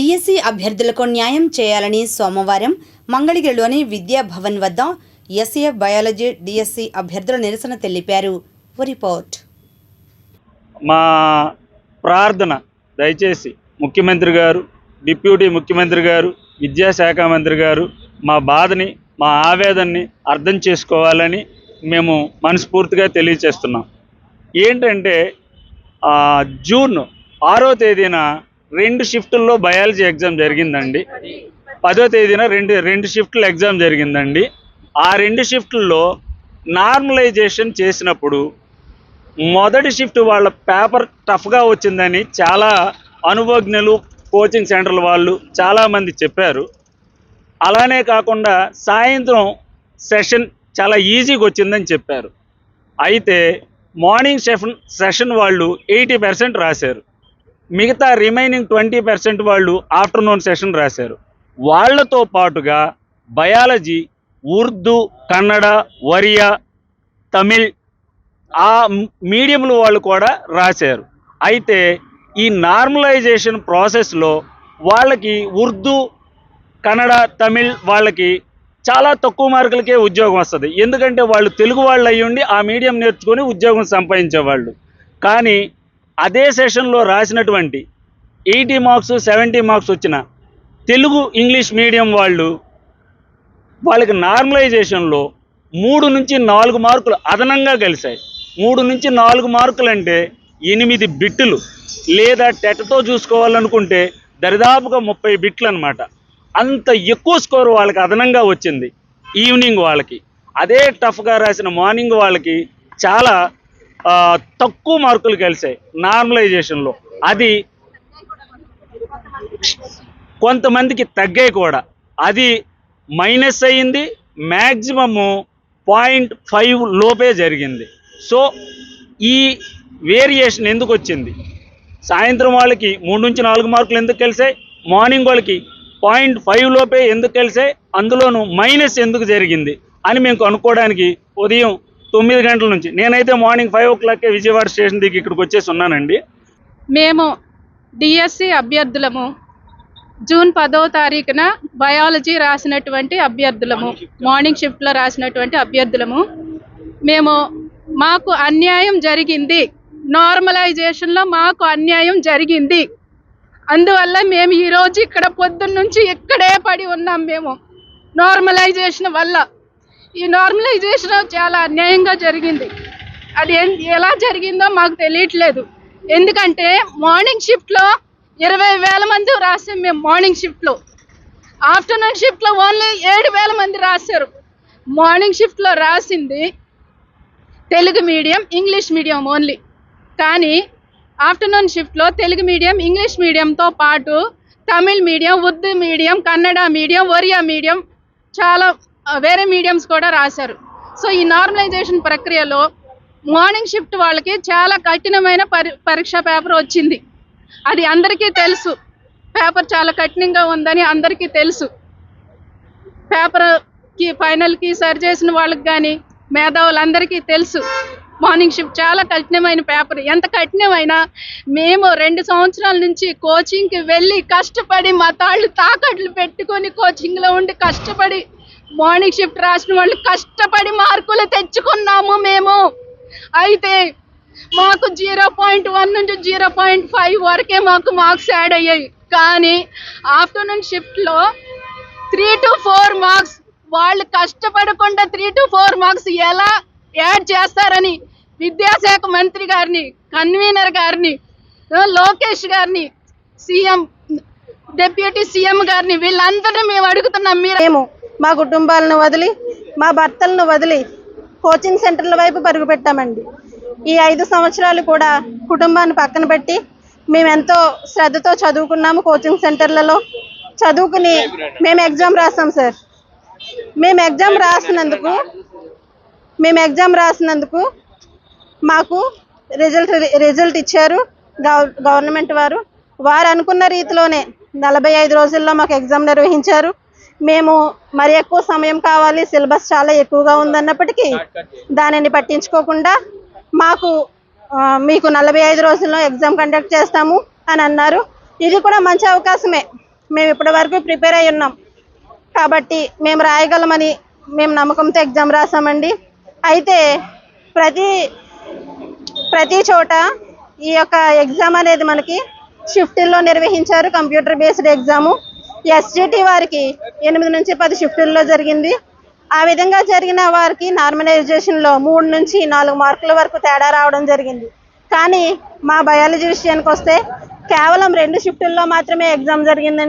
DSC అభ్యర్థులకు న్యాయం చేయాలని సోమవారం మంగళగిరిలోని విద్యా భవన్ వద్ద ఎస్ఏ బయాలజీ డిఎస్సి అభ్యర్థుల నిరసన తెలిపారు. రిపోర్ట్. మా ప్రార్థన దయచేసి ముఖ్యమంత్రి గారు డిప్యూటీ ముఖ్యమంత్రి గారు విద్యాశాఖ మంత్రి గారు మా బాధని మా ఆవేదనని అర్థం చేసుకోవాలని మేము మనస్ఫూర్తిగా తెలియచేస్తున్నాం. ఏంటంటే జూన్ ఆరో తేదీన రెండు షిఫ్టుల్లో బయాలజీ ఎగ్జామ్ జరిగిందండి. పదో తేదీన రెండు రెండు షిఫ్ట్లు ఎగ్జామ్ జరిగిందండి. ఆ రెండు షిఫ్ట్లలో నార్మలైజేషన్ చేసినప్పుడు మొదటి షిఫ్ట్ వాళ్ళ పేపర్ టఫ్గా వచ్చిందని చాలా అనుభవజ్ఞులు కోచింగ్ సెంటర్ల వాళ్ళు చాలామంది చెప్పారు. అలానే కాకుండా సాయంత్రం సెషన్ చాలా ఈజీగా వచ్చిందని చెప్పారు. అయితే మార్నింగ్ సెషన్ సెషన్ వాళ్ళు ఎయిటీ పర్సెంట్ రాశారు. మిగతా రిమైనింగ్ ట్వంటీ పర్సెంట్ వాళ్ళు ఆఫ్టర్నూన్ సెషన్ రాశారు. వాళ్ళతో పాటుగా బయాలజీ ఉర్దూ కన్నడ ఒరియా తమిళ్ ఆ మీడియంలు వాళ్ళు కూడా రాశారు. అయితే ఈ నార్మలైజేషన్ ప్రాసెస్లో వాళ్ళకి ఉర్దూ కన్నడ తమిళ్ వాళ్ళకి చాలా తక్కువ మార్కులకే ఉద్యోగం వస్తుంది. ఎందుకంటే వాళ్ళు తెలుగు వాళ్ళు అయ్యుండి ఆ మీడియం నేర్చుకొని ఉద్యోగం సంపాదించేవాళ్ళు. కానీ అదే సెషన్లో రాసినటువంటి ఎయిటీ మార్క్స్ సెవెంటీ మార్క్స్ వచ్చిన తెలుగు ఇంగ్లీష్ మీడియం వాళ్ళు వాళ్ళకి నార్మలైజేషన్లో మూడు నుంచి నాలుగు మార్కులు అదనంగా కలిశాయి. మూడు నుంచి నాలుగు మార్కులు అంటే ఎనిమిది బిట్టులు. లేదా టెట్తో చూసుకోవాలనుకుంటే దరిదాపుగా ముప్పై బిట్లు అనమాట అంత ఎక్కువ స్కోర్ వాళ్ళకి అదనంగా వచ్చింది ఈవినింగ్ వాళ్ళకి. అదే టఫ్గా రాసిన మార్నింగ్ వాళ్ళకి చాలా తక్కువ మార్కులు కలిసాయి నార్మలైజేషన్లో. అది కొంతమందికి తగ్గాయి కూడా. అది మైనస్ అయ్యింది మ్యాక్సిమము పాయింట్ ఫైవ్ లోపే జరిగింది. సో ఈ వేరియేషన్ ఎందుకు వచ్చింది? సాయంత్రం వాళ్ళకి మూడు నుంచి నాలుగు మార్కులు ఎందుకు కలిసాయి మార్నింగ్ వాళ్ళకి పాయింట్ ఫైవ్ లోపే ఎందుకు కలిసాయి అందులోనూ మైనస్ ఎందుకు జరిగింది అని మేము కనుక్కోవడానికి ఉదయం తొమ్మిది గంటల నుంచి. నేనైతే మార్నింగ్ ఫైవ్ ఓ క్లాక్కే విజయవాడ స్టేషన్ దిగి ఇక్కడికి వచ్చేసి ఉన్నానండి. మేము డిఎస్సి అభ్యర్థులము. జూన్ పదో తారీఖున బయాలజీ రాసినటువంటి అభ్యర్థులము. మార్నింగ్ షిఫ్ట్లో రాసినటువంటి అభ్యర్థులము. మేము మాకు అన్యాయం జరిగింది. నార్మలైజేషన్లో మాకు అన్యాయం జరిగింది. అందువల్ల మేము ఈరోజు ఇక్కడ పొద్దున్న నుంచి ఇక్కడే పడి ఉన్నాం మేము. నార్మలైజేషన్ వల్ల. ఈ నార్మలైజేషన్ చాలా అన్యాయంగా జరిగింది. అది ఎలా జరిగిందో మాకు తెలియట్లేదు. ఎందుకంటే మార్నింగ్ షిఫ్ట్లో ఇరవై వేల మంది రాసాం మేము మార్నింగ్ షిఫ్ట్లో ఆఫ్టర్నూన్ షిఫ్ట్లో ఓన్లీ ఏడు వేల మంది రాశారు. మార్నింగ్ షిఫ్ట్లో రాసింది Telugu medium English medium only కానీ ఆఫ్టర్నూన్ షిఫ్ట్లో తెలుగు మీడియం ఇంగ్లీష్ మీడియంతో పాటు Tamil medium Urdu medium Kannada medium Oriya medium చాలా వేరే మీడియంస్ కూడా రాశారు. సో ఈ నార్మలైజేషన్ ప్రక్రియలో మార్నింగ్ షిఫ్ట్ వాళ్ళకి చాలా కఠినమైన పరీక్ష పేపర్ వచ్చింది. అది అందరికీ తెలుసు. పేపర్ చాలా కఠినంగా ఉందని అందరికీ తెలుసు. పేపర్కి ఫైనల్కి సరి చేసిన వాళ్ళకి కానీ మేధావులందరికీ తెలుసు. మార్నింగ్ షిఫ్ట్ చాలా కఠినమైన పేపర్ ఎంత కఠినమైనా మేము రెండు సంవత్సరాల నుంచి కోచింగ్కి వెళ్ళి కష్టపడి మా తాళ్ళు తాకట్లు పెట్టుకొని కోచింగ్లో ఉండి కష్టపడి మార్నింగ్ షిఫ్ట్ రాసిన వాళ్ళు కష్టపడి మార్కులు తెచ్చుకున్నాము మేము. అయితే మాకు జీరో పాయింట్ వన్ నుంచి జీరో పాయింట్ ఫైవ్ వరకే మాకు మార్క్స్ యాడ్ అయ్యాయి. కానీ ఆఫ్టర్నూన్ షిఫ్ట్లో త్రీ టు ఫోర్ మార్క్స్ వాళ్ళు కష్టపడకుండా త్రీ టు ఫోర్ మార్క్స్ ఎలా యాడ్ చేస్తారని విద్యాశాఖ మంత్రి గారిని కన్వీనర్ గారిని లోకేష్ గారిని సీఎం డిప్యూటీ సీఎం గారిని వీళ్ళందరినీ మేము అడుగుతున్నాం. మీరు మేము మా కుటుంబాలను వదిలి మా భర్తలను వదిలి కోచింగ్ సెంటర్ల వైపు పరుగు పెట్టామండి. ఈ ఐదు సంవత్సరాలు కూడా కుటుంబాన్ని పక్కన పెట్టి మేము ఎంతో శ్రద్ధతో చదువుకున్నాము కోచింగ్ సెంటర్లలో చదువుకుని మేము ఎగ్జామ్ రాసాం సార్. మేము ఎగ్జామ్ రాసినందుకు మేము ఎగ్జామ్ రాసినందుకు మాకు రిజల్ట్ రిజల్ట్ ఇచ్చారు గవర్నమెంట్ వారు. వారు అనుకున్న రీతిలోనే నలభై ఐదు రోజుల్లో మాకు ఎగ్జామ్ నిర్వహించారు. మేము మరి ఎక్కువ సమయం కావాలి సిలబస్ చాలా ఎక్కువగా ఉందన్నప్పటికీ దానిని పట్టించుకోకుండా మాకు మీకు నలభై ఐదు రోజుల్లో ఎగ్జామ్ కండక్ట్ చేస్తాము అని అన్నారు. ఇది కూడా మంచి అవకాశమే. మేము ఇప్పటి వరకు ప్రిపేర్ అయి ఉన్నాం. కాబట్టి మేము రాయగలమని మేము నమ్మకంతో ఎగ్జామ్ రాసామండి. అయితే ప్రతి ప్రతి చోట ఈ యొక్క ఎగ్జామ్ అనేది మనకి షిఫ్ట్లో నిర్వహించారు కంప్యూటర్ బేస్డ్ ఎగ్జాము. ఎస్జిటి వారికి ఎనిమిది నుంచి పది షిఫ్టుల్లో జరిగింది. ఆ విధంగా జరిగిన వారికి నార్మలైజేషన్లో మూడు నుంచి నాలుగు మార్కుల వరకు తేడా రావడం జరిగింది. కానీ మా బయాలజీ విషయానికి వస్తే కేవలం రెండు షిఫ్టుల్లో మాత్రమే ఎగ్జామ్ జరిగిందండి.